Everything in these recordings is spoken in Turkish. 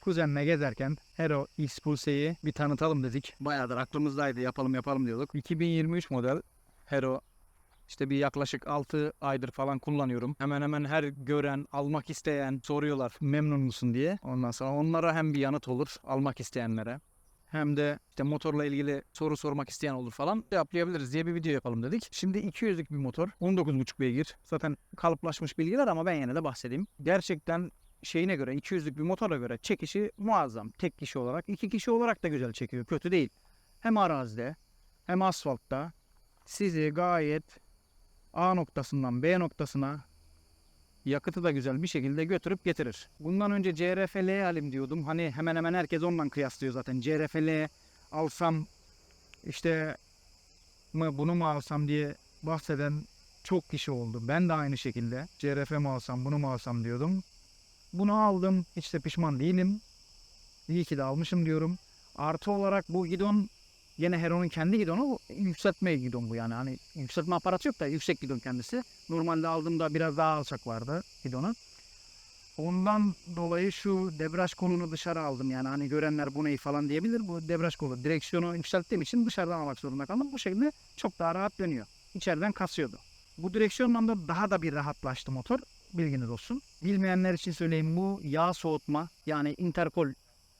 kuzenle gezerken Hero X Pulse'yi bir tanıtalım dedik. Bayağıdır aklımızdaydı yapalım yapalım diyorduk. 2023 model Hero işte bir yaklaşık 6 aydır falan kullanıyorum. Hemen hemen her gören, almak isteyen soruyorlar memnun musun diye. Ondan sonra onlara hem bir yanıt olur almak isteyenlere. Hem de işte motorla ilgili soru sormak isteyen olur falan cevaplayabiliriz diye bir video yapalım dedik. Şimdi 200'lük bir motor. 19,5 beygir. Zaten kalıplaşmış bilgiler ama ben yine de bahsedeyim. Gerçekten şeyine göre 200'lük bir motora göre çekişi muazzam. Tek kişi olarak, iki kişi olarak da güzel çekiyor. Kötü değil. Hem arazide hem asfaltta sizi gayet A noktasından B noktasına yakıtı da güzel bir şekilde götürüp getirir. Bundan önce CRFL alayım diyordum. Hani hemen hemen herkes ondan kıyaslıyor zaten. CRFL alsam işte mı bunu mu alsam diye bahseden çok kişi oldu. Ben de aynı şekilde CRF mi alsam bunu mu alsam diyordum. Bunu aldım. Hiç de pişman değilim. İyi ki de almışım diyorum. Artı olarak bu gidon Yine Hero'nun kendi gidonu yükseltme gidon bu yani. Hani yükseltme aparatı yok da yüksek gidon kendisi. Normalde aldığımda biraz daha alçak vardı gidonu. Ondan dolayı şu debraj kolunu dışarı aldım yani hani görenler bu neyi falan diyebilir. Bu debraj kolu direksiyonu yükselttiğim için dışarıdan almak zorunda kaldım. Bu şekilde çok daha rahat dönüyor. İçeriden kasıyordu. Bu direksiyondan da daha da bir rahatlaştı motor. Bilginiz olsun. Bilmeyenler için söyleyeyim bu yağ soğutma yani interkol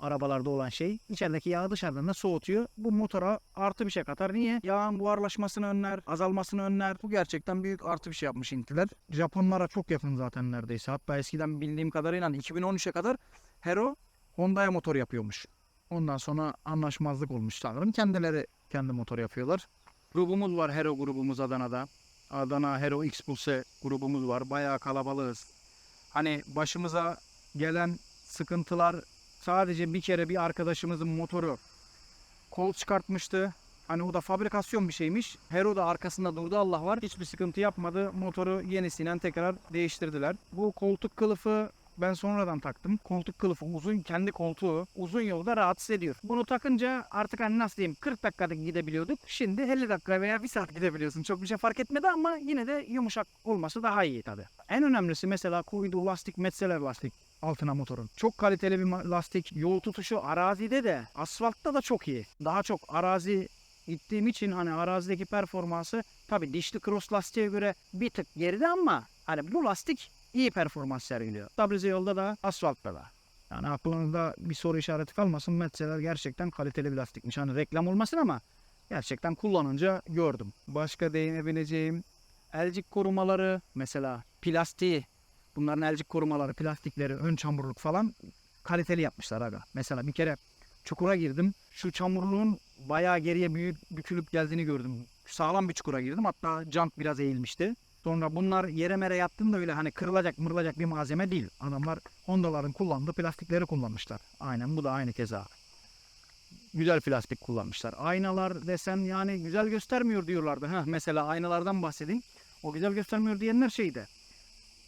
arabalarda olan şey. İçerideki yağı dışarıdan da soğutuyor. Bu motora artı bir şey katar. Niye? Yağın buharlaşmasını önler, azalmasını önler. Bu gerçekten büyük artı bir şey yapmış Intiler. Japonlara çok yakın zaten neredeyse. Hatta eskiden bildiğim kadarıyla 2013'e kadar Hero Honda'ya motor yapıyormuş. Ondan sonra anlaşmazlık olmuş sanırım. Kendileri kendi motor yapıyorlar. Grubumuz var Hero grubumuz Adana'da. Adana Hero X Pulse grubumuz var. Bayağı kalabalığız. Hani başımıza gelen sıkıntılar sadece bir kere bir arkadaşımızın motoru kol çıkartmıştı. Hani o da fabrikasyon bir şeymiş. Hero da arkasında durdu Allah var. Hiçbir sıkıntı yapmadı. Motoru yenisiyle tekrar değiştirdiler. Bu koltuk kılıfı ben sonradan taktım. Koltuk kılıfı uzun, kendi koltuğu uzun yolda rahatsız ediyor. Bunu takınca artık hani nasıl diyeyim 40 dakikada gidebiliyorduk. Şimdi 50 dakika veya 1 saat gidebiliyorsun. Çok bir şey fark etmedi ama yine de yumuşak olması daha iyi tabi. En önemlisi mesela koyduğu lastik Metzeler lastik altına motorun. Çok kaliteli bir lastik. Yol tutuşu arazide de asfaltta da çok iyi. Daha çok arazi gittiğim için hani arazideki performansı tabi dişli cross lastiğe göre bir tık geride ama hani bu lastik iyi performans sergiliyor. Tablize yolda da asfaltta da. Yani aklınızda bir soru işareti kalmasın. Metzeler gerçekten kaliteli bir lastikmiş. Hani reklam olmasın ama gerçekten kullanınca gördüm. Başka değinebileceğim elcik korumaları mesela plastiği bunların elcik korumaları, plastikleri, ön çamurluk falan kaliteli yapmışlar aga. Mesela bir kere çukura girdim. Şu çamurluğun bayağı geriye büyük bükülüp geldiğini gördüm. Sağlam bir çukura girdim. Hatta jant biraz eğilmişti. Sonra bunlar yere mere yattığında öyle hani kırılacak mırılacak bir malzeme değil. Adamlar Honda'ların kullandığı plastikleri kullanmışlar. Aynen bu da aynı keza. Güzel plastik kullanmışlar. Aynalar desen yani güzel göstermiyor diyorlardı. Heh, mesela aynalardan bahsedeyim. O güzel göstermiyor diyenler şeydi.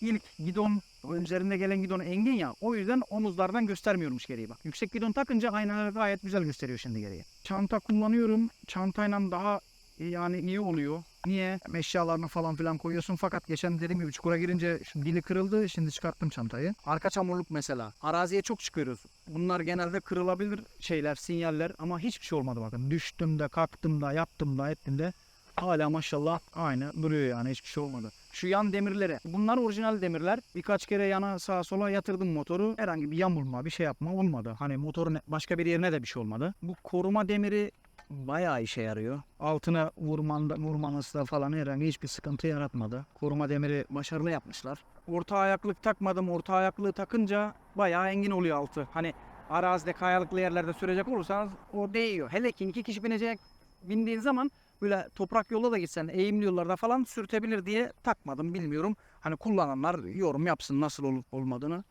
İlk gidon üzerinde gelen gidon engin ya o yüzden omuzlardan göstermiyormuş geriye bak. Yüksek gidon takınca aynalar gayet güzel gösteriyor şimdi geriye. Çanta kullanıyorum. Çantayla daha yani iyi oluyor. Niye? Eşyalarını falan filan koyuyorsun fakat geçen dediğim gibi çukura girince dili kırıldı. Şimdi çıkarttım çantayı. Arka çamurluk mesela. Araziye çok çıkıyoruz. Bunlar genelde kırılabilir şeyler, sinyaller ama hiçbir şey olmadı bakın. Düştüm de, kalktım da, yaptım da, ettim de. Hala maşallah aynı duruyor yani hiçbir şey olmadı. Şu yan demirlere. Bunlar orijinal demirler. Birkaç kere yana sağa sola yatırdım motoru. Herhangi bir yamulma bir şey yapma olmadı. Hani motorun başka bir yerine de bir şey olmadı. Bu koruma demiri bayağı işe yarıyor. Altına vurmanda, vurmanızda falan herhangi hiçbir sıkıntı yaratmadı. Koruma demiri başarılı yapmışlar. Orta ayaklık takmadım. Orta ayaklığı takınca bayağı engin oluyor altı. Hani arazide kayalıklı yerlerde sürecek olursanız o değiyor. Hele ki iki kişi binecek bindiğin zaman böyle toprak yolda da gitsen eğimli yollarda falan sürtebilir diye takmadım bilmiyorum. Hani kullananlar yorum yapsın nasıl olup olmadığını.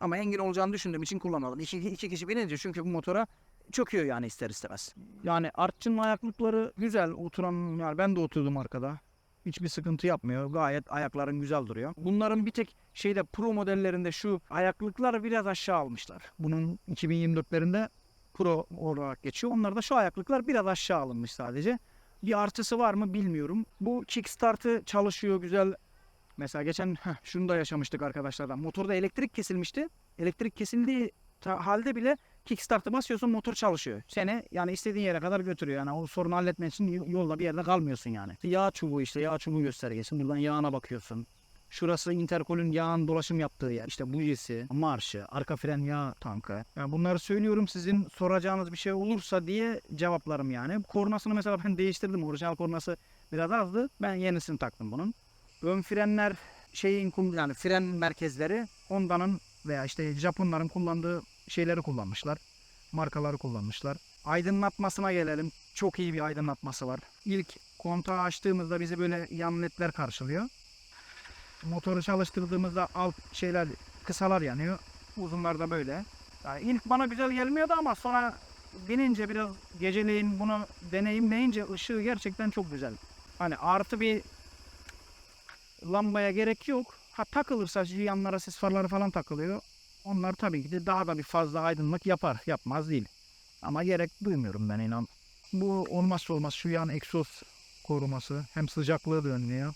Ama engin olacağını düşündüğüm için kullanmadım. İki, iki kişi binince çünkü bu motora çöküyor yani ister istemez. Yani artçının ayaklıkları güzel oturan yani ben de oturdum arkada. Hiçbir sıkıntı yapmıyor. Gayet ayakların güzel duruyor. Bunların bir tek şeyde pro modellerinde şu ayaklıklar biraz aşağı almışlar. Bunun 2024'lerinde pro olarak geçiyor. Onlarda şu ayaklıklar biraz aşağı alınmış sadece. Bir artısı var mı bilmiyorum. Bu kickstartı çalışıyor güzel. Mesela geçen heh, şunu da yaşamıştık arkadaşlardan. Motorda elektrik kesilmişti. Elektrik kesildiği halde bile kickstart'ı basıyorsun motor çalışıyor. Seni yani istediğin yere kadar götürüyor. Yani o sorunu halletmek için yolda bir yerde kalmıyorsun yani. Yağ çubuğu işte yağ çubuğu göstergesi. Buradan yağına bakıyorsun. Şurası interkolün yağın dolaşım yaptığı yer. İşte bujisi, marşı, arka fren yağ tankı. Yani bunları söylüyorum sizin soracağınız bir şey olursa diye cevaplarım yani. Kornasını mesela ben değiştirdim. Orijinal kornası biraz azdı. Ben yenisini taktım bunun. Ön frenler şeyin yani fren merkezleri Honda'nın veya işte Japonların kullandığı şeyleri kullanmışlar. Markaları kullanmışlar. Aydınlatmasına gelelim. Çok iyi bir aydınlatması var. İlk kontağı açtığımızda bizi böyle yan ledler karşılıyor. Motoru çalıştırdığımızda alt şeyler kısalar yanıyor. Uzunlar da böyle. Yani ilk bana güzel gelmiyordu ama sonra binince biraz geceleyin bunu deneyimleyince ışığı gerçekten çok güzel. Hani artı bir lambaya gerek yok. Ha takılırsa yanlara sis farları falan takılıyor. Onlar tabii ki de daha da bir fazla aydınlık yapar. Yapmaz değil. Ama gerek duymuyorum ben inan. Bu olmazsa olmaz şu yan egzoz koruması. Hem sıcaklığı da önlüyor.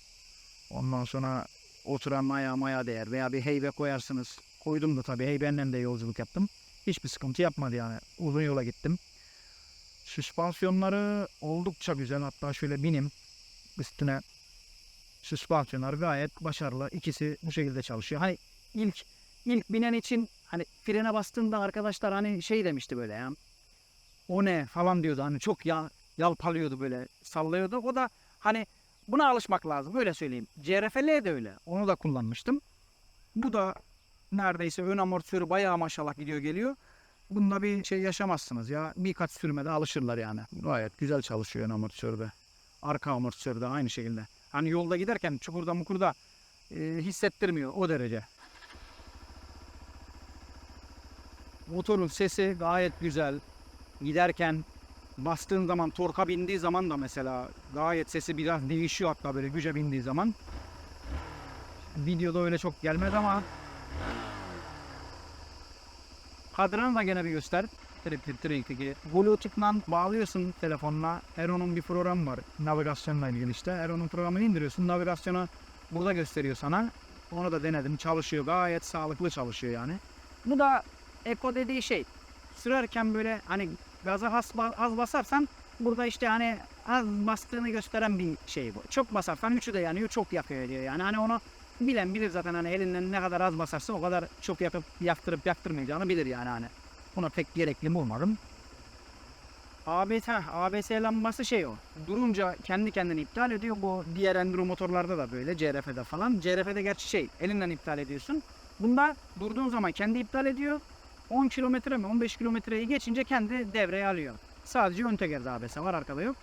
Ondan sonra oturan maya maya değer veya bir heybe koyarsınız. Koydum da tabii heybenle de yolculuk yaptım. Hiçbir sıkıntı yapmadı yani. Uzun yola gittim. Süspansiyonları oldukça güzel. Hatta şöyle binim üstüne süspansiyonlar gayet başarılı. İkisi bu şekilde çalışıyor. Hani ilk ilk binen için hani frene bastığında arkadaşlar hani şey demişti böyle ya. O ne falan diyordu. Hani çok ya yalpalıyordu böyle sallıyordu. O da hani buna alışmak lazım. Öyle söyleyeyim. CRFL de öyle. Onu da kullanmıştım. Bu da neredeyse ön amortisörü bayağı maşallah gidiyor geliyor. Bunda bir şey yaşamazsınız ya. Birkaç sürmede alışırlar yani. Gayet güzel çalışıyor ön amortisörde. Arka amortisörü de aynı şekilde. Hani yolda giderken çukurda mukurda e, hissettirmiyor o derece. Motorun sesi gayet güzel. Giderken bastığın zaman torka bindiği zaman da mesela gayet sesi biraz değişiyor hatta böyle güce bindiği zaman. Videoda öyle çok gelmez ama kadranı da gene bir göster. Trip trip trip trip. Bluetooth'dan bağlıyorsun telefonuna. Eron'un bir programı var. Navigasyonla ilgili işte. Eron'un programını indiriyorsun. Navigasyonu burada gösteriyor sana. Onu da denedim. Çalışıyor. Gayet sağlıklı çalışıyor yani. Bu da Eko dediği şey. Sürerken böyle hani gaza az, az basarsan burada işte hani az bastığını gösteren bir şey bu. Çok basarsan üçü de yanıyor. Çok yakıyor diyor. Yani hani onu bilen bilir zaten hani elinden ne kadar az basarsa o kadar çok yapıp yaktırıp yaktırmayacağını bilir yani hani. Buna pek gerekli bulmadım. ABS, ABS lambası şey o. Durunca kendi kendini iptal ediyor. Bu diğer enduro motorlarda da böyle. CRF'de falan. CRF'de gerçi şey elinden iptal ediyorsun. Bunda durduğun zaman kendi iptal ediyor. 10 kilometre mi 15 kilometreyi geçince kendi devreye alıyor. Sadece ön tekerde ABS var arkada yok.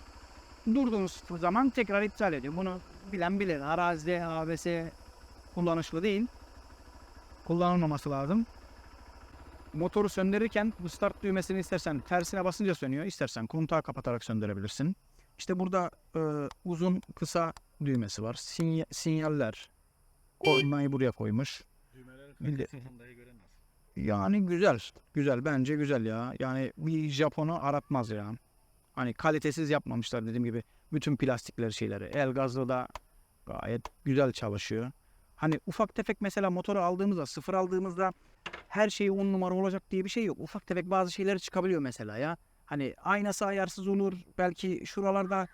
Durduğunuz zaman tekrar iptal ediyor. Bunu bilen bilir. Arazide ABS kullanışlı değil. Kullanılmaması lazım. Motoru söndürürken bu start düğmesini istersen tersine basınca sönüyor. İstersen kontağı kapatarak söndürebilirsin. İşte burada e, uzun kısa düğmesi var. Sinya- sinyaller. Koymayı buraya koymuş. Bildi- Yani güzel. Güzel bence güzel ya. Yani bir Japon'u aratmaz ya. Hani kalitesiz yapmamışlar dediğim gibi. Bütün plastikleri şeyleri. El gazlı da gayet güzel çalışıyor. Hani ufak tefek mesela motoru aldığımızda sıfır aldığımızda her şey on numara olacak diye bir şey yok. Ufak tefek bazı şeyler çıkabiliyor mesela ya. Hani aynası ayarsız olur. Belki şuralarda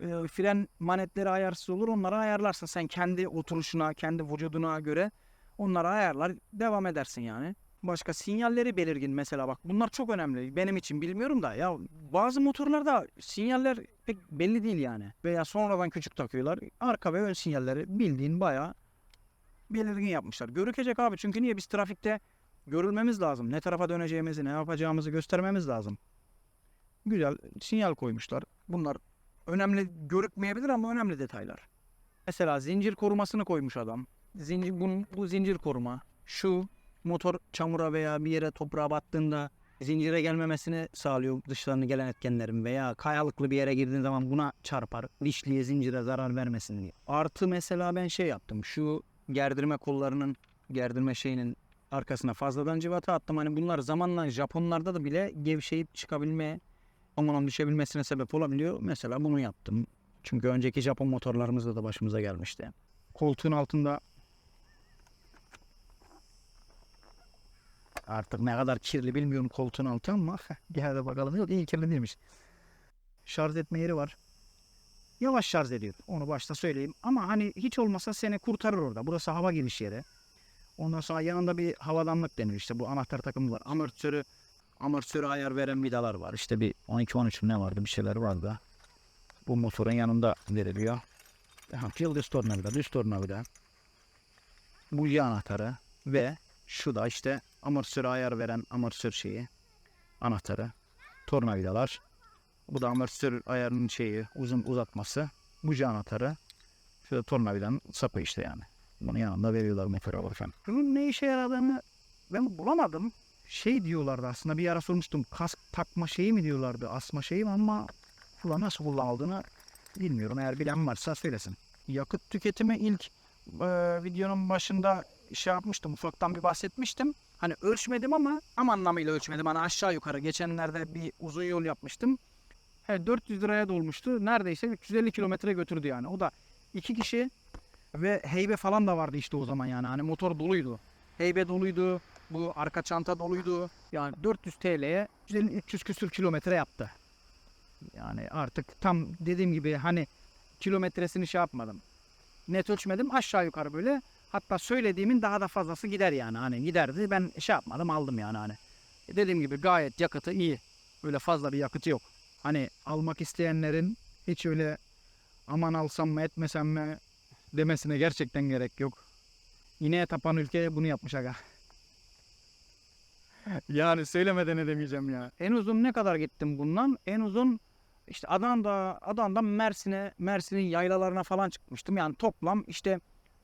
e, fren manetleri ayarsız olur. Onları ayarlarsın sen kendi oturuşuna, kendi vücuduna göre. Onları ayarlar, devam edersin yani. Başka sinyalleri belirgin mesela bak bunlar çok önemli. Benim için bilmiyorum da ya bazı motorlarda sinyaller pek belli değil yani. Veya sonradan küçük takıyorlar. Arka ve ön sinyalleri bildiğin bayağı belirgin yapmışlar. Görükecek abi çünkü niye biz trafikte görülmemiz lazım. Ne tarafa döneceğimizi, ne yapacağımızı göstermemiz lazım. Güzel sinyal koymuşlar. Bunlar önemli görükmeyebilir ama önemli detaylar. Mesela zincir korumasını koymuş adam. Zincir, bunun, bu zincir koruma. Şu motor çamura veya bir yere toprağa battığında zincire gelmemesini sağlıyor dışlarını gelen etkenlerin veya kayalıklı bir yere girdiğin zaman buna çarpar. Dişliye zincire zarar vermesin diye. Artı mesela ben şey yaptım. Şu gerdirme kollarının gerdirme şeyinin arkasına fazladan civata attım. Hani bunlar zamanla Japonlarda da bile gevşeyip çıkabilmeye, aman düşebilmesine sebep olabiliyor. Mesela bunu yaptım. Çünkü önceki Japon motorlarımızda da başımıza gelmişti. Koltuğun altında Artık ne kadar kirli bilmiyorum koltuğun altı ama gel de bakalım. Yok iyi kirli değilmiş. Şarj etme yeri var. Yavaş şarj ediyor. Onu başta söyleyeyim. Ama hani hiç olmasa seni kurtarır orada. Burası hava giriş yeri. Ondan sonra yanında bir havadanlık deniyor işte. Bu anahtar takımı var. Amortisörü amortisörü ayar veren vidalar var. İşte bir 12-13 ne vardı bir şeyler vardı. Bu motorun yanında veriliyor. Ha, yıldız tornavida, düz tornavida. Bulya anahtarı ve şu da işte amortisöre ayar veren amortisör şeyi. Anahtarı. Tornavidalar. Bu da amortisör ayarının şeyi uzun uzatması. Buji anahtarı. Şurada tornavidanın sapı işte yani. Bunun yanında veriyorlar motora alırken. Bunun ne işe yaradığını ben bulamadım. Şey diyorlardı aslında bir ara sormuştum. Kask takma şeyi mi diyorlardı asma şeyi mi ama ulan nasıl kullanıldığını bilmiyorum. Eğer bilen varsa söylesin. Yakıt tüketimi ilk e, videonun başında şey yapmıştım. Ufaktan bir bahsetmiştim. Hani ölçmedim ama tam anlamıyla ölçmedim. Hani aşağı yukarı geçenlerde bir uzun yol yapmıştım. He, 400 liraya dolmuştu. Neredeyse 350 kilometre götürdü yani. O da iki kişi ve heybe falan da vardı işte o zaman yani. Hani motor doluydu. Heybe doluydu. Bu arka çanta doluydu. Yani 400 TL'ye 300 küsür kilometre yaptı. Yani artık tam dediğim gibi hani kilometresini şey yapmadım. Net ölçmedim aşağı yukarı böyle. Hatta söylediğimin daha da fazlası gider yani. Hani giderdi ben şey yapmadım aldım yani hani. Dediğim gibi gayet yakıtı iyi. Öyle fazla bir yakıtı yok. Hani almak isteyenlerin hiç öyle aman alsam mı etmesem mi demesine gerçekten gerek yok. İneğe tapan ülke bunu yapmış aga. yani söylemeden edemeyeceğim ya. En uzun ne kadar gittim bundan? En uzun işte Adana'da, Adana'dan Mersin'e, Mersin'in yaylalarına falan çıkmıştım. Yani toplam işte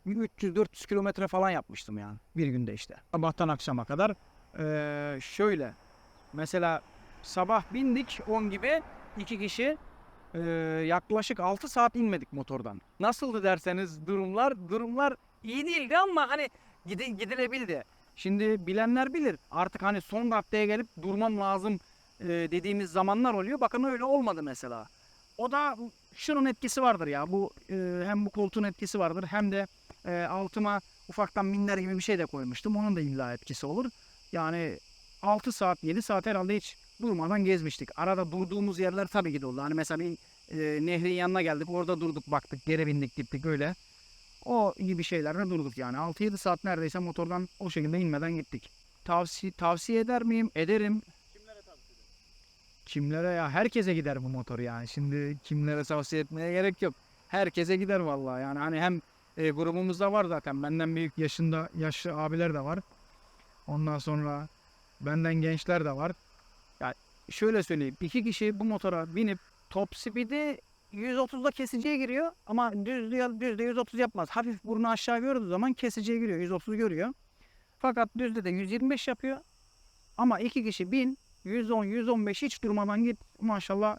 300-400 kilometre falan yapmıştım yani bir günde işte. Sabahtan akşama kadar. Ee, şöyle mesela sabah bindik 10 gibi iki kişi ee, yaklaşık 6 saat inmedik motordan. Nasıldı derseniz durumlar durumlar iyi değildi ama hani gide, gidilebildi. Şimdi bilenler bilir artık hani son raddeye gelip durmam lazım e, dediğimiz zamanlar oluyor. Bakın öyle olmadı mesela. O da şunun etkisi vardır ya. Bu e, hem bu koltuğun etkisi vardır hem de e, altıma ufaktan minder gibi bir şey de koymuştum. Onun da illa etkisi olur. Yani 6 saat 7 saat herhalde hiç durmadan gezmiştik. Arada durduğumuz yerler tabii ki de oldu. Hani mesela bir e, nehrin yanına geldik. Orada durduk baktık. Geri bindik gittik öyle. O gibi şeylerle durduk yani. 6-7 saat neredeyse motordan o şekilde inmeden gittik. Tavsiye, tavsiye eder miyim? Ederim. Kimlere ya? Herkese gider bu motor yani. Şimdi kimlere tavsiye etmeye gerek yok. Herkese gider vallahi yani. Hani hem e, grubumuzda var zaten. Benden büyük yaşında yaşlı abiler de var. Ondan sonra benden gençler de var. Ya şöyle söyleyeyim. iki kişi bu motora binip top speed'i 130'da kesiciye giriyor ama düzde, düzde 130 yapmaz. Hafif burnu aşağı gördüğü zaman kesiciye giriyor. 130 görüyor. Fakat düzde de 125 yapıyor. Ama iki kişi bin 110 115 hiç durmadan git maşallah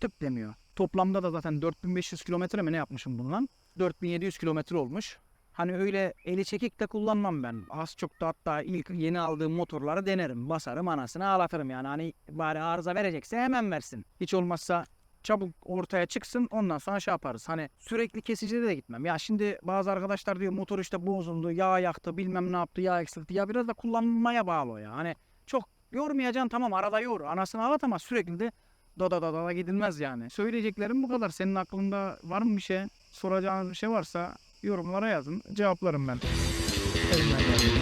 tık demiyor. Toplamda da zaten 4500 kilometre mi ne yapmışım bundan? 4700 kilometre olmuş. Hani öyle eli çekik de kullanmam ben. Az çok da hatta ilk yeni aldığım motorları denerim. Basarım anasını ağlatırım yani. Hani bari arıza verecekse hemen versin. Hiç olmazsa çabuk ortaya çıksın ondan sonra şey yaparız. Hani sürekli kesicide de gitmem. Ya şimdi bazı arkadaşlar diyor motor işte bozuldu, yağ yaktı, bilmem ne yaptı, yağ eksiltti. Ya biraz da kullanmaya bağlı o ya. Hani çok yormayacaksın tamam arada yor. Anasını ağlat ama sürekli de da da da da gidilmez yani. Söyleyeceklerim bu kadar. Senin aklında var mı bir şey? Soracağınız bir şey varsa yorumlara yazın. Cevaplarım ben. Elimden geldiğince.